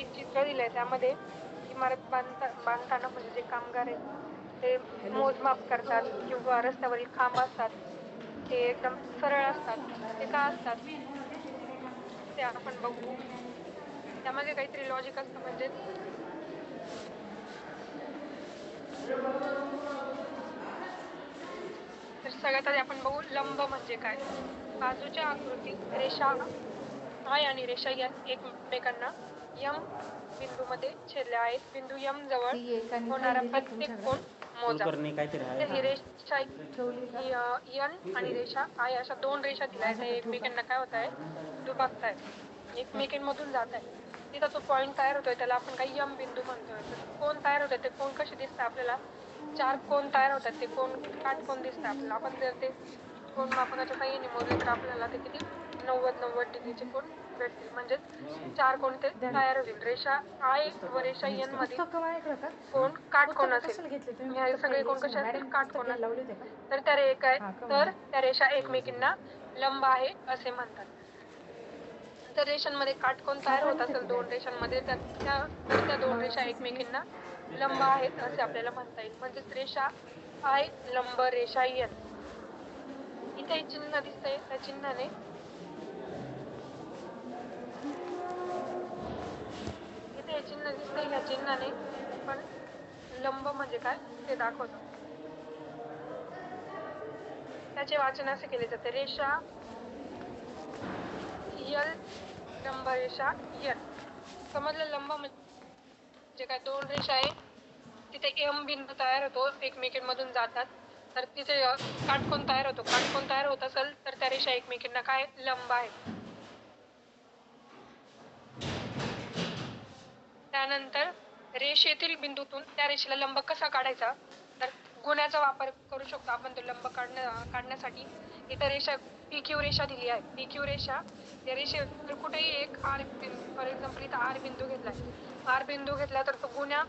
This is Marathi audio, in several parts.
जे चित्र दिलंय. त्यामध्ये इमारत बांधता बांधताना म्हणजे जे कामगार आहेत ते मोजमाप करतात किंवा रस्त्यावरील खांब असतात. ते एकदम सरळ असतात. ते का असतात? ते आपण बघू. त्यामागे काहीतरी लॉजिक असतं म्हणजे. तर सगळ्यात आधी आपण बघू लंब म्हणजे काय? बाजूच्या आकृती रेषा. आय आणि रेषा एन एकमेकांना यम बिंदूमध्ये छेदल्या आहेत. बिंदू यम जवळ ती होणारा प्रत्येक? कोण मोजा. आहे. ही रेषा? यन आणि रेषा आय अशा दोन रेषा दिल्या आहेत. एकमेकांना काय होत आहे? दुभागताय एकमेकांमधून जात आहे. तिथं जो पॉइंट तयार होतोय. त्याला आपण काही यम बिंदू म्हणतोय. कोण तयार होतोय? ते कोण कसे दिसतं आपल्याला? चार कोण तयार होतात. ते कोण काटकोण दिसतं आपल्याला. आपण जर ते कोण मापनाच्या साह्याने मोजले तर आपल्याला ते किती? नव्वद नव्वद डिग्रीचे कोण भेटतील. म्हणजेच चार कोण ते तयार होतील. रेषा आय व रेषा एनमध्ये? कोण? काटकोन पुस्तकं असेल? हे सगळे कोण कसे. असतील? मॅडम, काटकोन पुस्तकं लावले होते का? तर त्या रे काय हा, का तर म्हणजे? त्या रेषा एकमेकींना लंब आहे असे म्हणतात. तर रेषांमध्ये काटकोन तयार होत असेल दोन रेषांमध्ये तर त्या दोन रेषा एकमेकींना लंब आहेत असे आपल्याला म्हणता येईल. म्हणजेच रेषा आय लंब रेषा एन इथे एक चिन्ह दिसतंय. त्या चिन्हाने चिन्ह दिसतंय ह्या चिन्हाने पण लंब म्हणजे काय ते दाखवतो. त्याचे वाचन असे केले जाते रेषा यल लंब रेषा यल समजलं? लंब म्हणजे काय दोन रेषा आहे तिथे एम बिंदू तयार होतो एकमेकींमधून जातात. तर तिथे काटकोण तयार होतो. काटकोण तयार होत असेल तर त्या रेषा एकमेकींना काय? लंब आहे. त्यानंतर रेषेतील बिंदूतून त्या रेषेला लंब कसा काढायचा? तर गुण्याचा वापर करू शकतो आपण तो लंब काढण्या काढण्यासाठी. इथं रेषा पी क्यू रेषा दिली आहे. पी क्यू रेषा या रेषेवर कुठेही एक आर बिंदू फॉर एक्झाम्पल इथं आर बिंदू आहे आर बिंदू घेतला तर तो गुण्या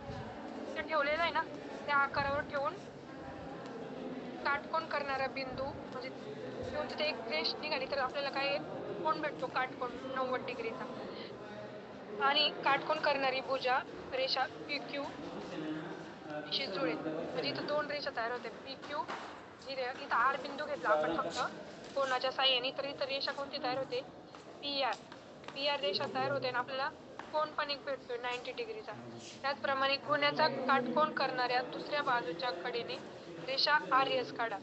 ठेवलेला आहे ना? त्या आकारावर ठेवून काटकोण करणारा बिंदू म्हणजे तिथे एक रेष निघाली तर आपल्याला काय कोण भेटतो? काटकोण नव्वद डिग्रीचा. आणि काटकोण करणारी भुजा रेषा पी क्यू शी जुळेल म्हणजे इथं दोन रेषा तयार होते. पी क्यू ही रे इथं आर बिंदू घेतला आपण फक्त. कोणाच्या साह्याने. तर इथं रेषा कोणती तयार होते? P R. पी आर रेषा तयार होते आणि आपल्याला कोण पण एक भेटतोय नाईन्टी डिग्रीचा. त्याचप्रमाणे गुन्ह्याचा काटकोण करणाऱ्या दुसऱ्या बाजूच्या कडेने रेषा आर एस काढा.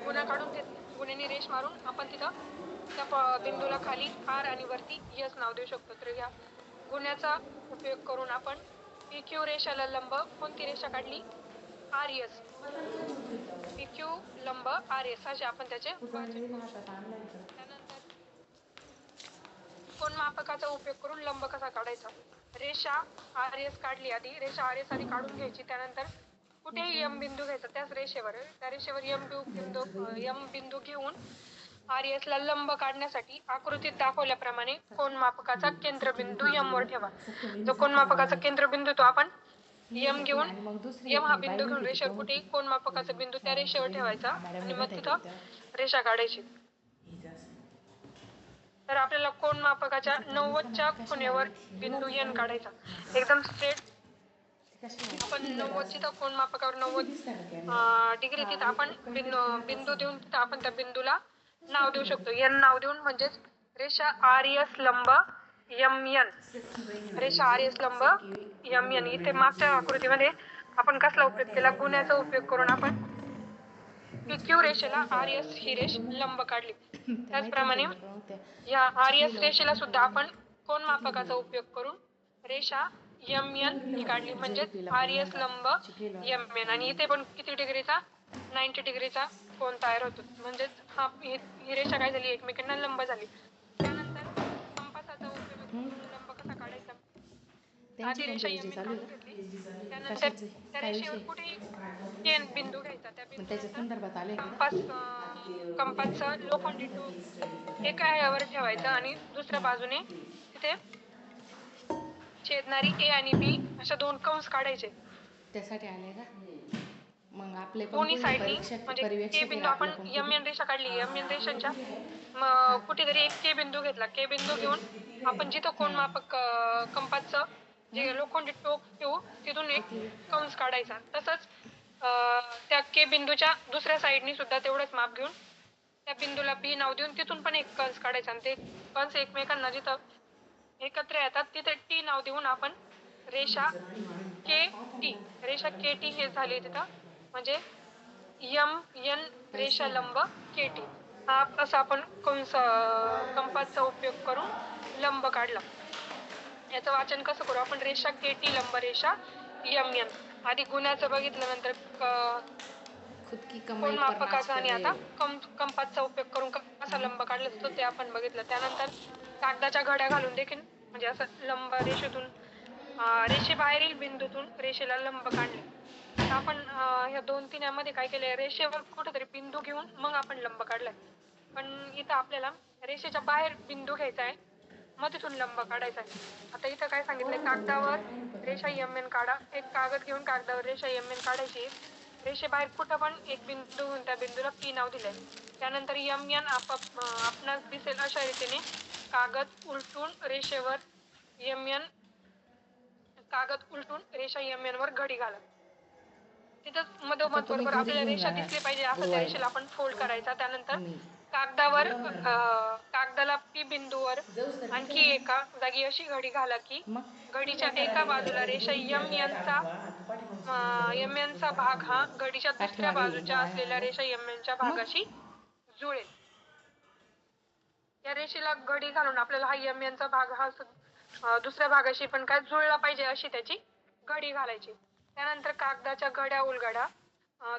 गुन्हा काढून घेत गुन्ह्याने रेष मारून आपण तिथं त्या बिंदूला खाली आर आणि वरती यस नाव देऊ शकतो. तर या गुन्ह्याचा उपयोग करून आपण पी क्यू रेषाला लंब कोणती रेषा काढली? आर एस पी क्यू लंब आर एस असे आपण त्याचे त्यानंतर कोण मापकाचा उपयोग करून लंब कसा काढायचा? रेषा आर एस काढली आधी रेषा आर एस आधी काढून घ्यायची. त्यानंतर कुठेही यम बिंदू घ्यायचा त्याच रेषेवर. त्या रेषेवर यम बिंदू यम बिंदू घेऊन आरएसला लंब काढण्यासाठी आकृतीत दाखवल्याप्रमाणे कोण मापकाचा केंद्रबिंदू यम वर ठेवा. जो कोण मापकाचा केंद्रबिंदू तो आपण यम घेऊन यम हा बिंदू घेऊन रेषेवर कुठे कोण मापकाचा बिंदू त्या रेषेवर ठेवायचा आणि मग तिथं रेषा काढायची. तर आपल्याला कोण मापकाच्या नव्वदच्या खुणेवर बिंदू एन काढायचा. एकदम स्ट्रेट आपण नव्वदची तर कोण मापकावर नव्वद डिग्री तिथं आपण बिंदू बिंदू देऊन तिथं आपण त्या बिंदूला नाव देऊ शकतो. एन नाव देऊन म्हणजेच रेषा आर एस लंब यम एन रेषा आर एस लंब यम एन इथे मागच्या आकृतीमध्ये आपण कसला उपयोग केला? गुन्ह्याचा उपयोग करून आपण क्यू रेषेला आर एस ही रेष लंब काढली. त्याचप्रमाणे या आर एस रेषेला सुद्धा आपण कोण मापकाचा उपयोग करून रेषा यम एन ही काढली. म्हणजे आर एस लंब यम एन आणि इथे पण किती डिग्रीचा? नाईन्टी डिग्रीचा कोण तयार होतो. म्हणजेच हा ही रेषा काय झाली? एकमेकांना लंब झाली. त्यानंतर कंपासाचा उपयोग लंब कसा काढायचा? आधी रेषा? त्यानंतर? त्या रेषेवर? कुठेही एन बिंदू घ्यायचा. त्या बिंदू? कंपास कंपासचा लोखंडी टोक एका यावर ठेवायचा आणि दुसऱ्या बाजूने तिथे छेदणारी ए आणि बी अशा दोन कंस काढायचे. त्यासाठी आले का मग आपले पण दोन्ही कोणी साईडनी म्हणजे के बिंदू आपण कोणी? एन रेषा काढली एम एन रेषांच्या मग कुठेतरी एक के बिंदू घेतला. के बिंदू घेऊन आपण जिथं कोण मापक अं, कंपासचं जे लोखंडी टोक ठेवू तिथून एक कंस काढायचा. तसंच त्या के बिंदूच्या दुसऱ्या साईडनी सुद्धा तेवढंच माप घेऊन त्या बिंदूला बी नाव देऊन तिथून पण एक कंस काढायचा. आणि ते कंस एकमेकांना जिथं एकत्र येतात तिथे टी नाव देऊन आपण रेषा के टी रेषा के टी हे झाली तिथं. म्हणजे यम एन रेषा लंब के टी हा असा आपण कंस कंपासचा उपयोग करून लंब काढला. याचं वाचन कसं करू? आपण रेषा के टी लंब रेषा यम एन आधी गुणाचं बघितलं नंतर कोण मापकाचा आणि आता करे. कं कंपासचा उपयोग करून कसा लंब काढला जातो ते आपण बघितलं. त्यानंतर कागदाच्या घड्या घालून देखील म्हणजे असं लंब रेषेतून रेषेबाहेरील बिंदूतून रेषेला लंब काढले. आपण ह्या दोन तीन यामध्ये काय केलंय रेषेवर कुठेतरी बिंदू घेऊन मग आपण लंब काढलाय. पण इथं आपल्याला रेषेच्या बाहेर बिंदू घ्यायचा आहे. मग तिथून लंब काढायचा आहे. आता इथं काय सांगितलंय कागदावर रेषा एम एन काढा. एक कागद घेऊन कागदावर रेषा एम एन काढायची. रेषेबाहेर कुठं पण एक बिंदू घेऊन त्या बिंदूला पी नाव दिलंय. त्यानंतर यम एन आपाप आपणास दिसेल अशा रीतीने कागद उलटून रेषेवर एम एन कागद उलटून रेषा एम एन वर घडी घाला. तिथं मधोमध बरोबर आपल्याला रेषा. दिसली पाहिजे असं त्या. रेषेला आपण फोल्ड करायचा. त्यानंतर. कागदावर कागदाला पी बिंदूवर आणखी एका जागी अशी घडी घाला की घडीच्या एका बाजूला रेषा यम यांचा यम यांचा भाग हा घडीच्या दुसऱ्या बाजूच्या असलेल्या रेषा यम यांच्या भागाशी जुळेल. या रेषेला घडी घालून आपल्याला हा यम यांचा भाग हा दुसऱ्या भागाशी पण काय जुळला पाहिजे अशी त्याची घडी घालायची. त्यानंतर कागदाच्या घड्या उलगडा.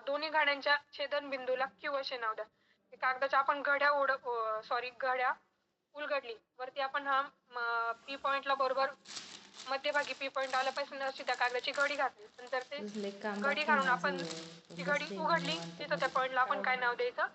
दोन्ही घड्यांच्या छेदन बिंदूला क्यू असे नाव द्या. कागदाच्या आपण घड्या उड सॉरी घड्या उलगडली. वरती आपण हा पी पॉइंटला बरोबर मध्यभागी पी पॉइंट आला पाहिजे अशी त्या कागदाची घडी घातली. नंतर ते घडी घालून आपण. ती घडी उघडली तिथं त्या पॉइंटला आपण काय नाव द्यायचं?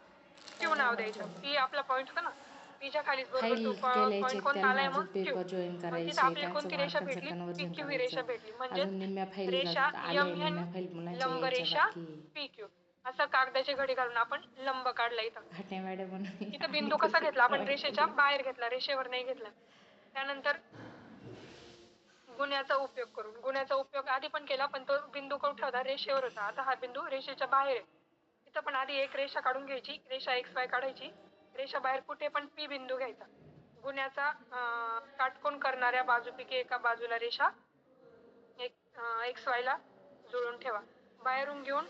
क्यू नाव द्यायचं. पी आपला पॉइंट होता ना? पीच्या खालीच बरोबर तो पॉइंट कोणता आलाय मग? क्यू. पेपर जॉईन तिथं करायचे आपली त्यांचं कोणती रेषा भेटली? क्यू ही रेषा भेटली. म्हणजे अजून निम्म्या फाईल रेषा आले यम निम्म्या एन फाईल मुलांच्या लंब यायच्या रेषा बाकी. पी क्यू असं कागदाची घडी घालून आपण लंब काढला इथं. हट्या मॅडम म्हणून. इथं बिंदू कसा घेतला? आपण रेषेच्या बाहेर घेतला. रेषेवर नाही घेतला. त्यानंतर गुन्ह्याचा उपयोग करून. गुन्ह्याचा उपयोग आधी पण केला पण तो बिंदू कुठे होता रेषेवर होता. आता हा बिंदू रेषेच्या बाहेर आहे. इथं पण आधी एक रेषा काढून घ्यायची. रेषा एक्स वाय काढायची. रेषा बाहेर कुठे पण पी बिंदू घ्यायचा. गुन्ह्याचा काटकोन करणाऱ्या बाजूपैकी एका बाजूला रेषा एक एक्स वायला जुळून ठेवा. बाहेरून घेऊन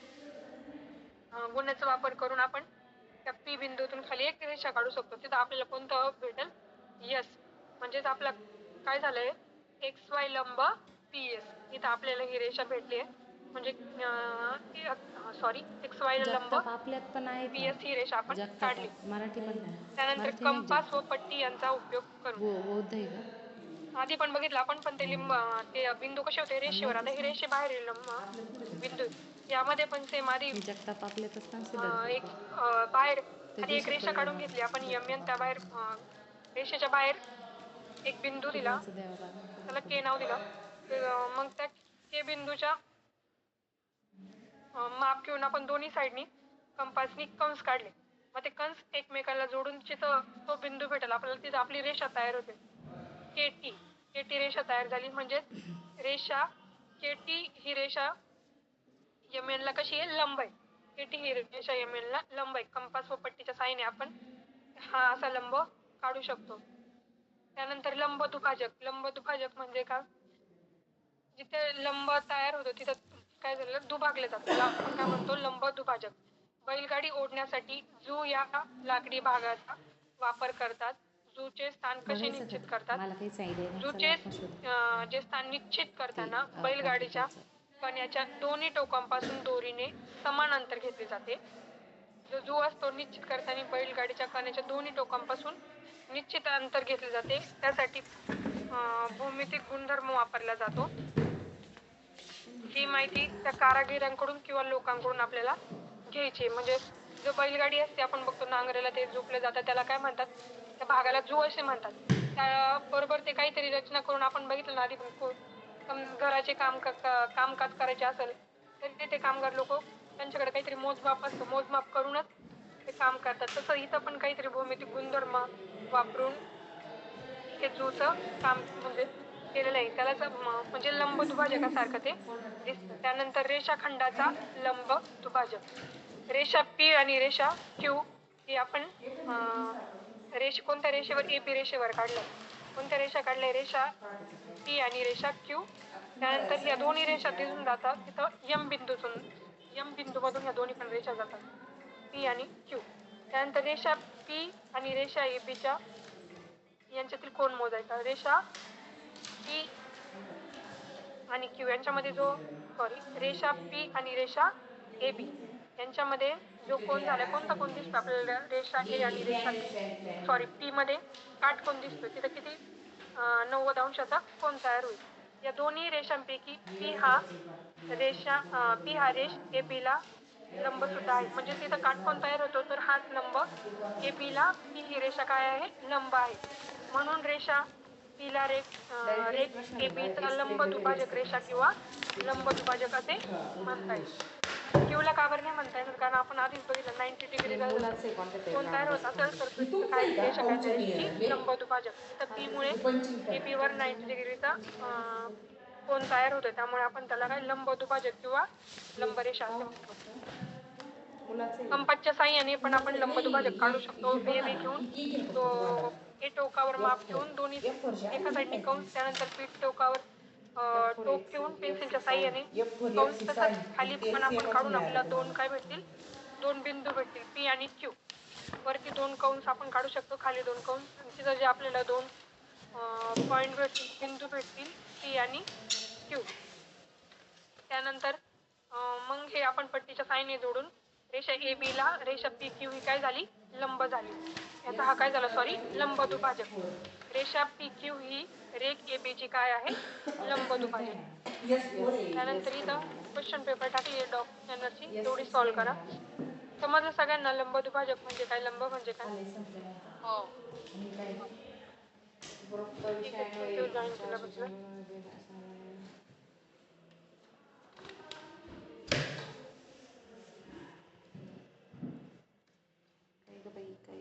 गुन्ह्याचा वापर करून आपण त्या पी बिंदूतून खाली एक रेषा काढू शकतो. तिथं आपल्याला कोणतं भेटेल? यस म्हणजेच आपला काय झालंय? एक्स वाय लंब पी एस इथं आपल्याला ही रेषा भेटली आहे. म्हणजे सॉरी एक्स वाय लंब पण ही रेषा आपण काढली. मराठी त्यानंतर कंपास व पट्टी यांचा उपयोग करून. बौ- बौद्ध आहे का? आधी पण बघितलं आपण पण ते लिंब ते बिंदू कसे होते रेषेवर. आता हे रेषे बाहेर लंब. बिंदू. यामध्ये पण सेम आधी एक बाहेर आधी एक रेषा काढून घेतली. आपण यम एन त्या बाहेर रेषेच्या बाहेर एक बिंदू दिला. त्याला के नाव दिलं. मग त्या के बिंदूच्या माप घेऊन आपण दोन्ही साईडनी कंपासनी कंस काढले. मग ते कंस एकमेकाला जोडून जिथं तो बिंदू भेटेल. आपल्याला तिथं आपली रेषा तयार होते. केटी केटी रेषा तयार झाली. म्हणजे रेषा केटी ही रेषा यमेनला कशी आहे? लंब आहे. केटी ही रेषा यमेनला लंब आहे. कंपास व पट्टीच्या साहाय्याने आपण हा असा लंब काढू शकतो. त्यानंतर लंब दुभाजक लंब दुभाजक म्हणजे का? जिथे लंब तयार होतो तिथं काय झालं दुभागले त्याला आपण काय म्हणतो? लंब दुभाजक बैलगाडी ओढण्यासाठी जू या लाकडी भागाचा वापर करतात. जूचे स्थान कसे निश्चित? करतात? जूचे जे स्थान निश्चित करताना बैलगाडीच्या कण्याच्या दोन्ही टोकांपासून दोरीने समान अंतर घेतले जाते. जो जू असतो निश्चित करताना बैलगाडीच्या कण्याच्या दोन्ही टोकांपासून निश्चित अंतर घेतले जाते. त्यासाठी भौमितिक गुणधर्म वापरला जातो. ही माहिती त्या कारागिरांकडून किंवा लोकांकडून आपल्याला घ्यायची म्हणजे जो बैलगाडी असते आपण बघतो नांगरेला ते झोपले जातात त्याला काय म्हणतात? त्या भागाला जू असे म्हणतात. त्या बरोबर ते काहीतरी रचना करून आपण बघितलं ना आधी घराचे काम कामकाज करायचे असेल तरी ते- ते कामगार लोक त्यांच्याकडे काहीतरी मोजमाप असतं. मोजमाप करूनच ते काम करतात. तसं इथं पण काहीतरी भूमिती गुणधर्म वापरून हे जूचं काम म्हणजे केलेलं आहे. त्यालाच म्हणजे लंब दुभाजकासारखं ते दिसतं. त्यानंतर रेषाखंडाचा लंब दुभाजक. रेषा पी आणि रेषा क्यू ही आपण रेष कोणत्या रेषेवर ए पी रेषेवर काढलं? कोणत्या रेषा काढल्या? रेषा पी आणि रेषा क्यू त्यानंतर या दोन्ही रेषा दिसून जातात. तिथं यम बिंदूतून यम बिंदूमधून या दोन्ही पण रेषा जातात. पी आणि क्यू त्यानंतर रेषा पी आणि रेषा ए पीच्या यांच्यातील कोण मोजायचा? रेषा पी आणि क्यू यांच्यामध्ये जो सॉरी रेषा पी आणि रेषा ए बी यांच्यामध्ये जो कोण झाला कोणता कोण दिसतो आपल्याला? रेषा ए आणि रेषा बी सॉरी पी मध्ये काट कोण दिसतो? तिथं किती? नव्वद अंशाचा कोण तयार होईल? या दोन्ही रेषांपैकी पी हा रेषा पी हा रेष ए बीला लंब सुद्धा आहे. म्हणजे तिथं काटकोण तयार होतो? तर हाच लंब ए बीला पी ही रेषा काय आहे? लंब आहे. म्हणून रेषा पी ला रेख रेख ए बी चा लंब दुभाजक रेषा किंवा लंब दुभाजक असे म्हणता येईल. क्यू ला का बरं नाही म्हणता येणार? कारण आपण आधीच बघितलं नाईन्टी डिग्री कोण तयार होत असेल तर काय रेषा लंब दुभाजक तर पी मुळे ए बी वर नाईन्टी डिग्रीचा कोण तयार होतो त्यामुळे आपण त्याला काय लंब दुभाजक किंवा लंब रेषा असे म्हणतो. कंपासच्या साह्याने पण आपण लंब दुभाजक काढू शकतो. बी बी घेऊन तो ए टोकावर माप घेऊन दोन्ही एका साईडने कंस त्यानंतर पीठ टोकावर टोक ठेवून पेन्सिलच्या साह्याने कंस तसंच खाली पण आपण काढून आपल्याला दोन काय भेटतील? दोन बिंदू भेटतील. पी आणि क्यू. वरती दोन कंस आपण काढू शकतो खाली दोन कंस. तिथं जे आपल्याला दोन पॉइंट भेटतील बिंदू भेटतील पी आणि क्यू. त्यानंतर मग हे आपण पट्टीच्या साईने जोडून रेषा ए बी ला रेषा पी क्यू ही काय झाली? लंब झाली. याचा हा काय झाला? सॉरी लंब दुभाजक. रेषा पी क्यू ही रेख ए बी ची काय आहे? लंब दुभाजक. त्यानंतर इथं क्वेश्चन पेपर टाकली डॉक एनर्जी तेवढी सॉल्व्ह करा. समजलं सगळ्यांना लंब दुभाजक म्हणजे काय? लंब म्हणजे काय? हो. ठीक आहे cái